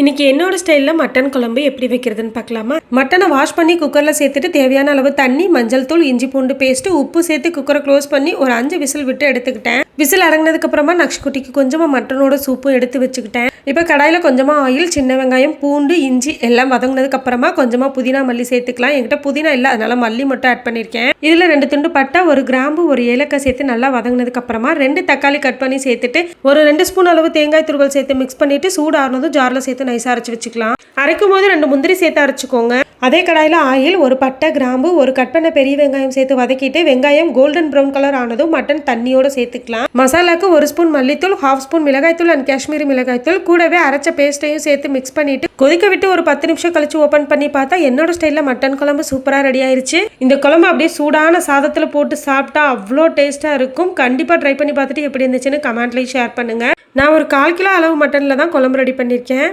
இன்னைக்கு என்னோட ஸ்டைலில் மட்டன் குழம்பு எப்படி வைக்கிறதுன்னு பார்க்கலாமா? மட்டனை வாஷ் பண்ணி குக்கரில் சேர்த்துட்டு தேவையான அளவு தண்ணி மஞ்சள் தூள் இஞ்சி பூண்டு பேஸ்ட்டு உப்பு சேர்த்து குக்கரை க்ளோஸ் பண்ணி ஒரு அஞ்சு விசில் விட்டு எடுத்துக்கிட்டேன். விசில் அடங்கினதுக்கப்புறமா நக்ஷ்குட்டிக்கு கொஞ்சமாக மட்டனோட சூப்பும் எடுத்து வச்சுக்கிட்டேன். இப்போ கடாயில் கொஞ்சமாக ஆயில் சின்ன வெங்காயம் பூண்டு இஞ்சி எல்லாம் வதங்கினதுக்கப்புறமா கொஞ்சமாக புதினா மல்லி சேர்த்துக்கலாம். என்கிட்ட புதினா இல்லை அதனால மல்லி மட்டும் ஆட் பண்ணியிருக்கேன் இதில் ரெண்டு துண்டு பட்டா ஒரு கிராம்பு ஒரு ஏலக்காய் சேர்த்து நல்லா வதங்கினதுக்கப்புறமா ரெண்டு தக்காளி கட் பண்ணி சேர்த்துட்டு ஒரு ரெண்டு ஸ்பூன் அளவு தேங்காய் துருவல் சேர்த்து மிக்ஸ் பண்ணிவிட்டு சூடு ஆறுனதும் ஜாரில் சேர்த்து நைஸாக அரைச்சி வச்சுக்கலாம். அரைக்கும் போது ரெண்டு முந்திரி சேர்த்து அரைச்சிக்கோங்க. அதே கடாயில் ஆயில் ஒரு பட்டை கிராம்பு ஒரு கட் பண்ண பெரிய வெங்காயம் சேர்த்து வதக்கிட்டு வெங்காயம் கோல்டன் ப்ரௌன் கலர் ஆனதும் மட்டன் தண்ணியோட சேர்த்துக்கலாம். மசாலாக்கு ஒரு ஸ்பூன் மல்லித்தூள் ஹாஃப் ஸ்பூன் மிளகாய்த்தூள் அண்ட் காஷ்மீரி மிளகாய்த்தூள். கூடவே அரைச்ச பேஸ்ட்டையும் சேர்த்து மிக்ஸ் பண்ணிட்டு கொதிக்க விட்டு ஒரு பத்து நிமிஷம் கழிச்சு ஓப்பன் பண்ணி பார்த்தா என்னோட ஸ்டைலில் மட்டன் குழம்பு சூப்பராக ரெடி ஆயிருச்சு. இந்த குழம்பு அப்படியே சூடான சாதத்தில் போட்டு சாப்பிட்டா அவ்வளோ டேஸ்ட்டாக இருக்கும். கண்டிப்பாக ட்ரை பண்ணி பார்த்துட்டு எப்படி இருந்துச்சுன்னு கமெண்ட்லேயும் ஷேர் பண்ணுங்கள் நான் ஒரு கால் கிலோ அளவு மட்டனில் தான் குழம்பு ரெடி பண்ணியிருக்கேன்.